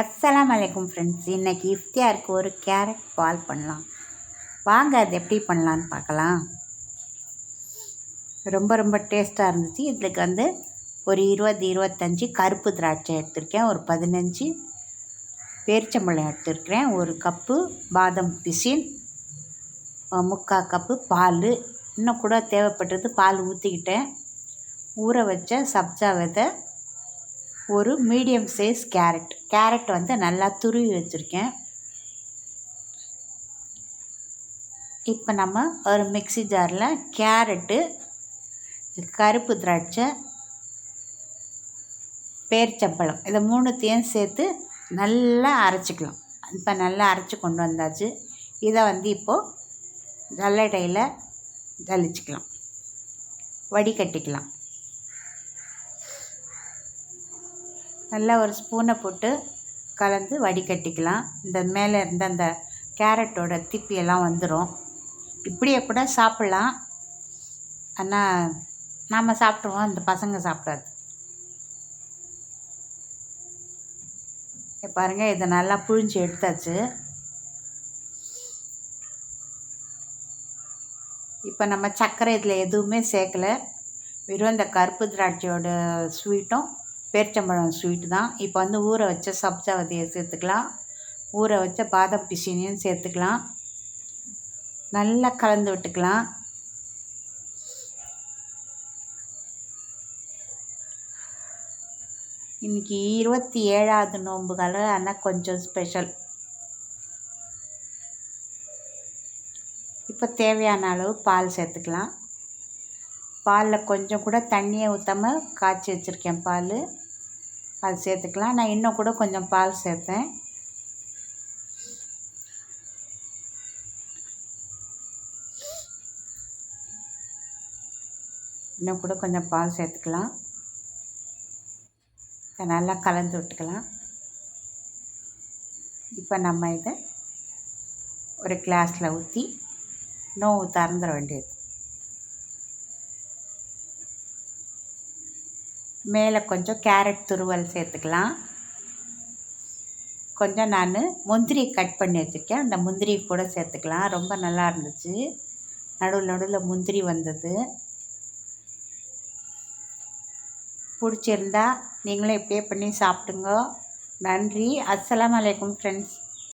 அஸ்ஸலாம் வலைக்கும் ஃப்ரெண்ட்ஸ் இன்றைக்கி இஃப்தியாருக்கு ஒரு கேரட் பால் பண்ணலாம். வாங்க அது எப்படி பண்ணலான்னு பார்க்கலாம். ரொம்ப ரொம்ப டேஸ்ட்டாக இருந்துச்சு. இதுக்கு வந்து ஒரு இருபது இருபத்தஞ்சி கருப்பு திராட்சை எடுத்திருக்கேன். ஒரு பதினஞ்சு பேரிச்சம்பழம் எடுத்திருக்கிறேன். ஒரு கப்பு பாதம் பிசின் முக்கால் கப்பு பால். இன்னும் கூட தேவைப்பட்டது பால் ஊற்றிக்கிட்டேன் ஊற வச்ச சப்ஜா விதை ஒரு மீடியம் சைஸ் கேரட் கேரட் வந்து நல்லா துருவி வச்சுருக்கேன். இப்போ நம்ம ஒரு மிக்சி ஜாரில் கேரட்டு கருப்பு திராட்சை பேரிச்சம்பழம் இதை மூணுத்தையும் சேர்த்து நல்லா அரைச்சிக்கலாம். இப்போ நல்லா அரைச்சி கொண்டு வந்தாச்சு. இதை வந்து இப்போது ஜல்லடையில் ஜலிச்சிக்கலாம் வடிகட்டிக்கலாம். நல்லா ஒரு ஸ்பூனை போட்டு கலந்து வடிகட்டிக்கலாம். இந்த மேலே இருந்த அந்த கேரட்டோட திப்பியெல்லாம் வந்துடும் இப்படியே கூட சாப்பிட்லாம். ஆனால் நாம் சாப்பிட்ருவோம் இந்த பசங்க சாப்பிடாது. பாருங்கள் இதை நல்லா புழிஞ்சு எடுத்தாச்சு. இப்போ நம்ம சர்க்கரை இதில் எதுவுமே சேர்க்கலை. வெறும் இந்த கருப்பு திராட்சையோட ஸ்வீட்டும் பேரிச்சம்பழம் ஸ்வீட்டு தான். இப்போ வந்து ஊற வச்ச சப்ஜாவதியை சேர்த்துக்கலாம். ஊற வச்ச பாதாம் பிசினையும் சேர்த்துக்கலாம். நல்லா கலந்து விட்டுக்கலாம். இன்றைக்கி இருபத்தி ஏழாவது நோன்பு காலம் ஆனால் கொஞ்சம் ஸ்பெஷல் இப்போ தேவையான அளவு பால் சேர்த்துக்கலாம். பாலில் கொஞ்சம் கூட தண்ணியை ஊற்றாமல் காய்ச்சி வச்சுருக்கேன் பால். அது சேர்த்துக்கலாம். நான் இன்னும் கூட கொஞ்சம் பால் சேர்த்தேன். இன்னும் கூட கொஞ்சம் பால் சேர்த்துக்கலாம். நல்லா கலந்து விட்டுக்கலாம். இப்போ நம்ம இதை ஒரு கிளாஸில் ஊற்றி நோவு திறந்துட வேண்டியது. மேலே கொஞ்சம் கேரட் துருவல் சேர்த்துக்கலாம். கொஞ்சம் நான் முந்திரி கட் பண்ணி வச்சுருக்கேன். அந்த முந்திரி கூட சேர்த்துக்கலாம். ரொம்ப நல்லா இருந்துச்சு. நடுவில் நடுவில் முந்திரி வந்தது. பிடிச்சிருந்தா நீங்களும் இப்படியே பண்ணி சாப்பிடுங்க. நன்றி. அஸ்லாம் வலைக்கம் ஃப்ரெண்ட்ஸ்